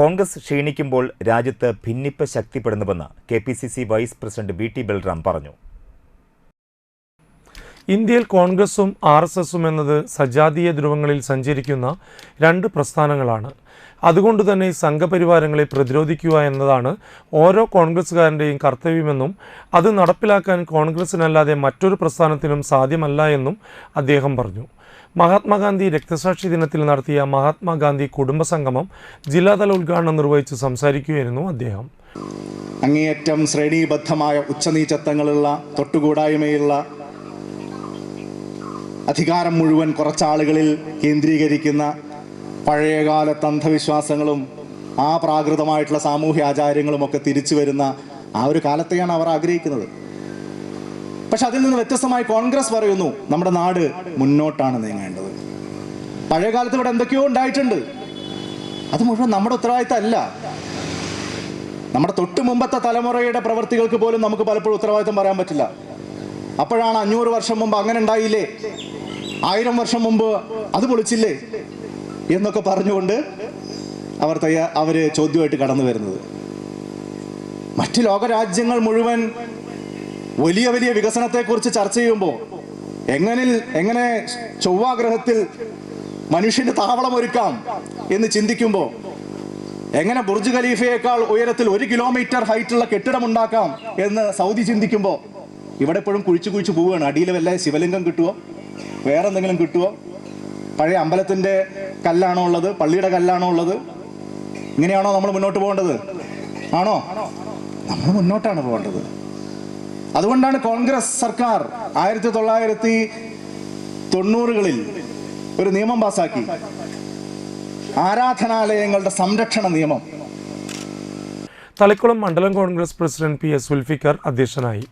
കോൺഗ്രസ് ക്ഷീണിക്കുമ്പോൾ രാജ്യത്ത് ഭിന്നിപ്പ് ശക്തിപ്പെടുന്നുവെന്ന് K P C C vice president V T Balram പറഞ്ഞു. ഇന്ത്യയിൽ കോൺഗ്രസും ആർ എസ് എസും എന്നത് സജാതീയ ധ്രുവങ്ങളിൽ സഞ്ചരിക്കുന്ന രണ്ട് പ്രസ്ഥാനങ്ങളാണ്. അതുകൊണ്ട് തന്നെ ഈ സംഘപരിവാരങ്ങളെ പ്രതിരോധിക്കുക എന്നതാണ് ഓരോ കോൺഗ്രസ്സുകാരന്റെയും കർത്തവ്യമെന്നും അത് നടപ്പിലാക്കാൻ കോൺഗ്രസിനല്ലാതെ മറ്റൊരു പ്രസ്ഥാനത്തിനും സാധ്യമല്ല എന്നും അദ്ദേഹം പറഞ്ഞു. മഹാത്മാഗാന്ധി രക്തസാക്ഷി ദിനത്തിൽ നടത്തിയ മഹാത്മാഗാന്ധി കുടുംബസംഗമം ജില്ലാതല ഉദ്ഘാടനം നിർവഹിച്ച് സംസാരിക്കുകയായിരുന്നു അദ്ദേഹം. അങ്ങേയറ്റം ശ്രേണീബദ്ധമായ ഉച്ചനീചത്വങ്ങളുള്ള തൊട്ടുകൂടായ്മയുള്ള അധികാരം മുഴുവൻ കുറച്ചാളുകളിൽ കേന്ദ്രീകരിക്കുന്ന പഴയകാല അന്ധവിശ്വാസങ്ങളും ആ പ്രാകൃതമായിട്ടുള്ള സാമൂഹ്യ ആചാര്യങ്ങളും ഒക്കെ തിരിച്ചു വരുന്ന ആ ഒരു കാലത്തെയാണ് അവർ ആഗ്രഹിക്കുന്നത്. പക്ഷെ അതിൽ നിന്ന് വ്യത്യസ്തമായി കോൺഗ്രസ് പറയുന്നു നമ്മുടെ നാട് മുന്നോട്ടാണ് നീങ്ങേണ്ടത്. പഴയ കാലത്ത് ഇവിടെ എന്തൊക്കെയോ ഉണ്ടായിട്ടുണ്ട്. അത് മുഴുവൻ നമ്മുടെ ഉത്തരവാദിത്തം അല്ല നമ്മുടെ തൊട്ട് മുമ്പത്തെ തലമുറയുടെ പ്രവർത്തികൾക്ക് പോലും നമുക്ക് പലപ്പോഴും ഉത്തരവാദിത്തം പറയാൻ പറ്റില്ല. അപ്പോഴാണ് അഞ്ഞൂറ് വർഷം മുമ്പ് അങ്ങനെ ഉണ്ടായില്ലേ? ആയിരം വർഷം മുമ്പ് അത് പൊളിച്ചില്ലേ? എന്നൊക്കെ പറഞ്ഞുകൊണ്ട് അവർ തയ്യാ അവർ ചോദ്യമായിട്ട് കടന്നു വരുന്നത്. മറ്റ് ലോകരാജ്യങ്ങൾ മുഴുവൻ വലിയ വലിയ വികസനത്തെക്കുറിച്ച് ചർച്ച ചെയ്യുമ്പോൾ എങ്ങനെ എങ്ങനെ ചൊവ്വാഗ്രഹത്തിൽ മനുഷ്യന് താവളം ഒരുക്കാം എന്ന് ചിന്തിക്കുമ്പോൾ എങ്ങനെ ബുർജ് ഖലീഫയേക്കാൾ ഉയരത്തിൽ ഒരു കിലോമീറ്റർ ഹൈറ്റുള്ള കെട്ടിടം ഉണ്ടാക്കാം എന്ന് സൗദി ചിന്തിക്കുമ്പോൾ ഇവിടെ എപ്പോഴും കുഴിച്ചു കുഴിച്ചു പോവുകയാണ്. അടിയിൽ വല്ല ശിവലിംഗം കിട്ടുമോ വേറെ എന്തെങ്കിലും കിട്ടുമോ പഴയ അമ്പലത്തിന്റെ കല്ലാണോ ഉള്ളത്? പള്ളിയുടെ കല്ലാണോ ഉള്ളത്? ഇങ്ങനെയാണോ നമ്മൾ മുന്നോട്ട് പോകേണ്ടത്? ആണോ? നമ്മൾ മുന്നോട്ടാണ് പോകേണ്ടത്. അതുകൊണ്ടാണ് കോൺഗ്രസ് സർക്കാർ ആയിരത്തി തൊള്ളായിരത്തി തൊണ്ണൂറുകളിൽ ഒരു നിയമം പാസാക്കി. ആരാധനാലയങ്ങളുടെ സംരക്ഷണ നിയമം. തളിക്കുളം മണ്ഡലം Congress president P S Sulfikar അധ്യക്ഷനായി.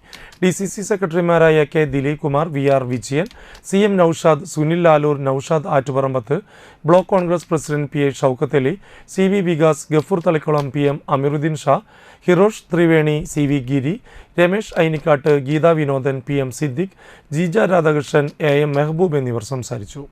ഡി സി സി സെക്രട്ടറിമാരായ K Dileep Kumar V R Vijayan C M Naushad Sunil Lalur Naushad Attuparambath block Congress president P A Shoukath Ali C V Vikas Gafoor Thalikulam P M Amiruddin Shah Hirosh Triveni C V Giri Ramesh Ainikkat Geetha Vinodan P M Siddique Jeeja Radhakrishnan A M Mehaboob എന്നിവർ സംസാരിച്ചു.